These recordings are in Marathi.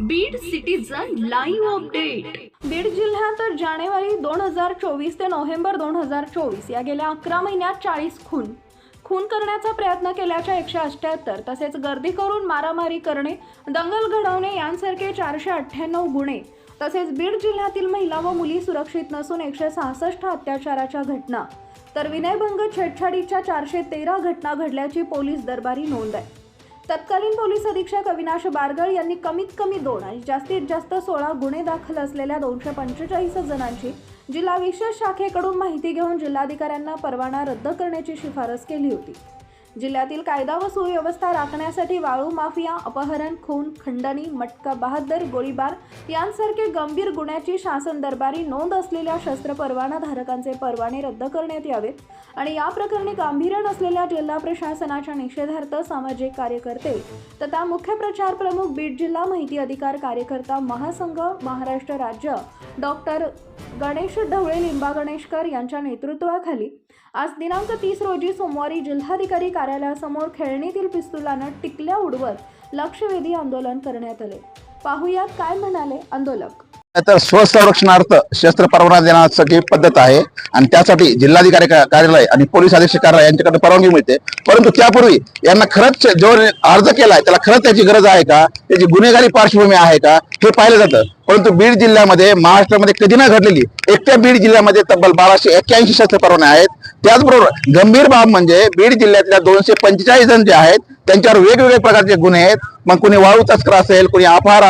Beed citizen live update Beed जिल्ह्यात जानेवारी दोन हजार चोवीस ते नोव्हेंबर दोन हजार चोवीस या गेल्या अकरा महिन्यात चाळीस खून. खून करण्याचा प्रयत्न केल्याच्या एकशे अठ्ठ्याहत्तर तसेच गर्दी करून मारामारी करणे दंगल घडवणे यांसारखे चारशे अठ्ठ्याण्णव गुन्हे तसेच बीड जिल्ह्यातील महिला व मुली सुरक्षित नसून एकशे सहासष्ट अत्याचाराच्या घटना. तर विनयभंग छेडछाडीच्या चारशे तेरा घटना घडल्याची पोलीस दरबारी नोंद आहे. तत्कालीन पोलीस अधीक्षक अविनाश बारगळ यांनी कमीत कमी दोन आणि जास्तीत जास्त सोळा गुन्हे दाखल असलेल्या दोनशे पंचेचाळीस जणांची जिल्हा विशेष शाखेकडून माहिती घेऊन जिल्हाधिकाऱ्यांना परवाना रद्द करण्याची शिफारस केली होती. जिल्ह्यातील कायदा व सुव्यवस्था राखण्यासाठी वाळू माफिया अपहरण खून खंडणी मटका बहादर गोळीबार यांसारखे गंभीर गुन्ह्याची शासन दरबारी नोंद असलेल्या शस्त्र परवाना धारकांचे परवाने रद्द करण्यात यावेत आणि या प्रकरणी गांभीर्य नसलेल्या जिल्हा प्रशासनाच्या निषेधार्थ सामाजिक कार्यकर्ते तथा मुख्य प्रचार प्रमुख बीड जिल्हा माहिती अधिकार कार्यकर्ता महासंघ महाराष्ट्र राज्य डॉक्टर गणेश ढवळे लिंबा गणेशकर यांच्या नेतृत्वाखाली आज दिनांक तीस रोजी सोमवारी जिल्हाधिकारी कार्यालयासमोर खेळणीतील पिस्तुलानं टिकल्या उडवत लक्षवेधी आंदोलन करण्यात आले. पाहुयात काय म्हणाले आंदोलक? तर स्वसंरक्षणार्थ शस्त्र परवाना देण्यासाठी पद्धत आहे आणि त्यासाठी जिल्हाधिकारी कार्यालय आणि पोलीस अधीक्षक कार्यालय यांच्याकडे परवानगी मिळते. परंतु त्यापूर्वी यांना खरंच जो अर्ज केलाय त्याला खरंच त्याची गरज आहे का? त्याची गुन्हेगारी पार्श्वभूमी आहे का? हे पाहिलं जातं. परंतु बीड जिल्ह्यामध्ये महाराष्ट्रामध्ये कधी न घडलेली. एकट्या बीड जिल्ह्यामध्ये तब्बल बाराशे एक्क्याऐंशी शस्त्र परवाने आहेत. त्याचबरोबर गंभीर बाब म्हणजे बीड जिल्ह्यातल्या दोनशे पंचेचाळीस जण जे आहेत त्यांच्यावर वेगवेगळे प्रकारचे गुन्हे आहेत. मग कुणी वाळू तस्कर असेल कुणी अपहार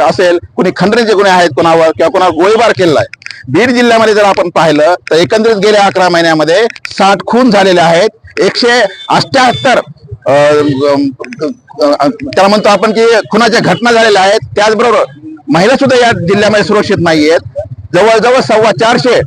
असेल कुणी खंडणीचे गुन्हे आहेत कोणावर किंवा कोणावर गोळीबार केलेला आहे. बीड जिल्ह्यामध्ये जर आपण पाहिलं तर एकंदरीत गेल्या अकरा महिन्यामध्ये साठ खून झालेले आहेत. एकशे अष्ट्याहत्तर त्याला म्हणतो आपण की खुनाच्या घटना झालेल्या आहेत. त्याचबरोबर महिला सुद्धा या जिल्ह्यामध्ये सुरक्षित नाही आहेत जवळजवळ सव्वा चारशे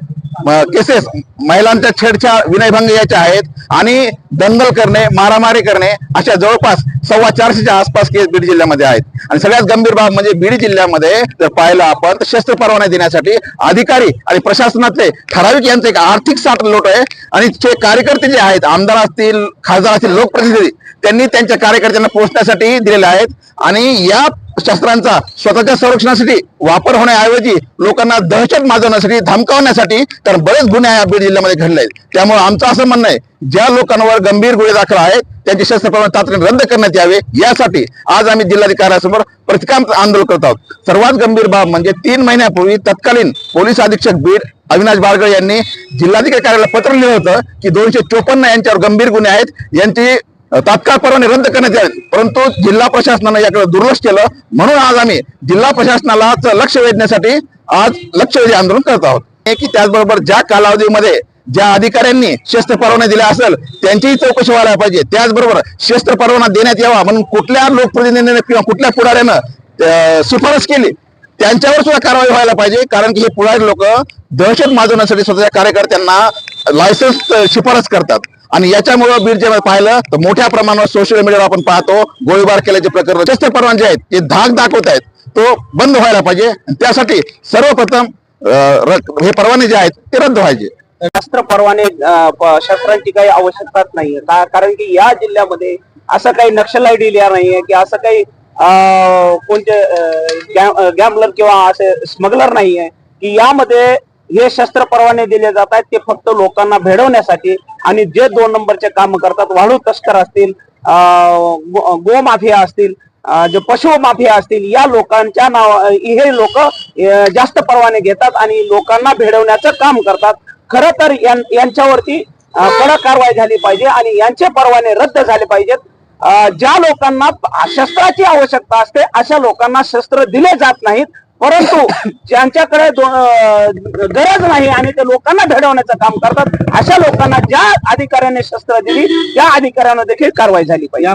केसेस महिलांच्या छेडछाड विनयभंग याच्या आहेत. आणि दंगल करणे मारामारी करणे अशा जवळपास सव्वा चारशेच्या आसपास केस बीड जिल्ह्यामध्ये आहेत. आणि सगळ्यात गंभीर बाब म्हणजे बीड जिल्ह्यामध्ये जर पाहिलं आपण तर शस्त्र परवाना देण्यासाठी अधिकारी आणि प्रशासनातले ठराविक यांचं एक आर्थिक साठ लोट आहे. आणि जे कार्यकर्ते जे आहेत आमदार असतील खासदार असतील लोकप्रतिनिधी त्यांनी त्यांच्या कार्यकर्त्यांना पोहोचण्यासाठी दिलेले आहेत. आणि या शस्त्रांचा स्वतःच्या संरक्षणासाठी वापर होण्याऐवजी लोकांना दहशत माजवण्यासाठी धमकावण्यासाठी तर बरेच गुन्हे या बीड जिल्ह्यामध्ये घडले आहेत. त्यामुळे आमचं असं म्हणणं आहे ज्या लोकांवर गंभीर गुन्हे दाखल आहेत त्यांचे शस्त्र परवाने तातडीने रद्द करण्यात यावे यासाठी आज आम्ही जिल्हाधिकाऱ्यासमोर प्रतिकांत आंदोलन करत आहोत. सर्वात गंभीर बाब म्हणजे तीन महिन्यापूर्वी तत्कालीन पोलीस अधीक्षक बीड अविनाश बाळगळ यांनी जिल्हाधिकारी कार्यालयाला पत्र लिहिलं होतं की दोनशे चोपन्न यांच्यावर गंभीर गुन्हे आहेत. यांची तात्काळ परवाने रद्द करण्यात यावेत परंतु जिल्हा प्रशासनानं याकडे दुर्लक्ष केलं. म्हणून आज आम्ही जिल्हा प्रशासनाला लक्ष वेधण्यासाठी आज लक्षवेधी आंदोलन करत आहोत. की त्याचबरोबर ज्या कालावधीमध्ये ज्या अधिकाऱ्यांनी शस्त्र परवाना दिला असेल त्यांचीही चौकशी व्हायला पाहिजे. त्याचबरोबर शस्त्र परवाना देण्यात यावा म्हणून कुठल्या लोकप्रतिनिधीने किंवा कुठल्या पुढाऱ्यानं शिफारस केली त्यांच्यावर सुद्धा कारवाई व्हायला पाहिजे. कारण की हे पुढारी लोक दहशत माजवण्यासाठी स्वतःच्या कार्यकर्त्यांना लायसन्स शिफारस करतात. आणि याच्यामुळं बीड जे पाहिलं तर मोठ्या प्रमाणावर सोशल मीडियावर आपण पाहतो गोळीबार केल्याचे प्रकरण शस्त्र परवाने जे आहेत ते धाक दाखवत आहेत. तो बंद व्हायला पाहिजे. त्यासाठी सर्वप्रथम हे परवाने जे आहेत ते रद्द व्हायचे. शस्त्र परवाने शस्त्रांची काही आवश्यकताच नाहीये. कारण की या जिल्ह्यामध्ये असं काही नक्षलाईट एरिया नाहीये की असं काही कोणते गॅम्बलर किंवा असे स्मगलर नाहीये. की यामध्ये हे शस्त्र परवाने दिले जात आहेत ते फक्त लोकांना भेडवण्यासाठी आणि जे दोन नंबरचे काम करतात वाळू तस्कर असतील अं, गो असतील जे पशु माफिया असतील या लोकांच्या नाव हे लोक जास्त परवाने घेतात आणि लोकांना भेडवण्याचं काम करतात. खर तर यांच्यावरती कडक कारवाई झाली पाहिजे आणि यांचे परवाने रद्द झाले पाहिजेत. ज्या लोकांना शस्त्राची आवश्यकता असते अशा लोकांना शस्त्र दिले जात नाहीत. परंतु ज्यांच्याकडे गरज नाही आणि ते लोकांना भेडवण्याचं काम करतात अशा लोकांना ज्या अधिकाऱ्याने शस्त्र दिली त्या अधिकाऱ्यांना देखील कारवाई झाली पाहिजे.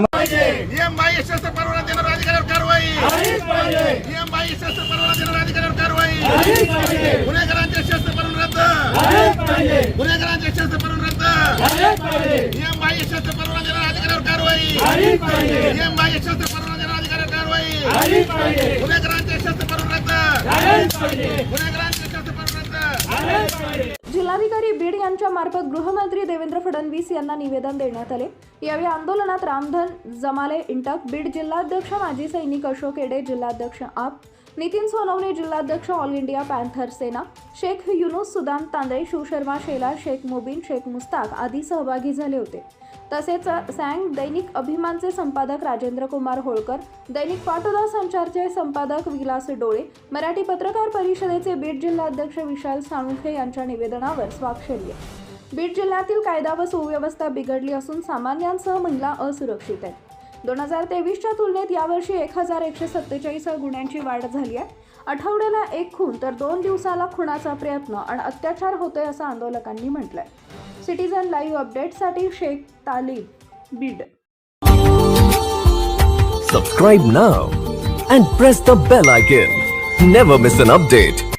गुन्हेगारांचे शस्त्र परवाना रद्द. गुन्हेगारांचे शस्त्र परवाना रद्द. नियम बाह्य शस्त्र परवाना देणाऱ्या अधिकाऱ्यावर कारवाई. नियम बाह्य शस्त्र परवाना देणाऱ्या अधिकाऱ्यावर कारवाई. गुन्हेगारांचे शस्त्र जिल्हाधिकारी बीड यांच्या मार्फत गृहमंत्री देवेंद्र फडणवीस यांना निवेदन देण्यात आले. यावेळी आंदोलनात रामधन जमाले इंटक बीड जिल्हाध्यक्ष माजी सैनिक अशोक एडे जिल्हाध्यक्ष आप नितीन सोनवणे जिल्हाध्यक्ष all India Panther Sena Shaikh Yunus Sudam Tandale Shivsharma Shela Shaikh Mubeen Shaikh Mushtaq आदी सहभागी झाले होते. तसेच सॅंग दैनिक अभिमानचे संपादक राजेंद्र कुमार होळकर दैनिक पाटोदा संचारचे संपादक विलास डोळे मराठी पत्रकार परिषदेचे बीड जिल्हाध्यक्ष विशाल साळुंखे यांच्या निवेदनावर स्वाक्षरी बीड जिल्ह्यातील कायदा व सुव्यवस्था बिघडली असून सामान्यांसह महिला असुरक्षित आहेत. दोन हजार तेवीसच्या तुलनेत यावर्षी एक हजार एकशे सत्तेचाळीस गुन्ह्यांची वाढ झाली आहे. आठवड्याला एक खून तर दोन दिवसाला खुणाचा प्रयत्न आणि अत्याचार होतोय असं आंदोलकांनी म्हटलंय. सिटीझन लाईव्ह अपडेटसाठी Shaikh Talim Beed. Subscribe now and press the bell icon never miss an update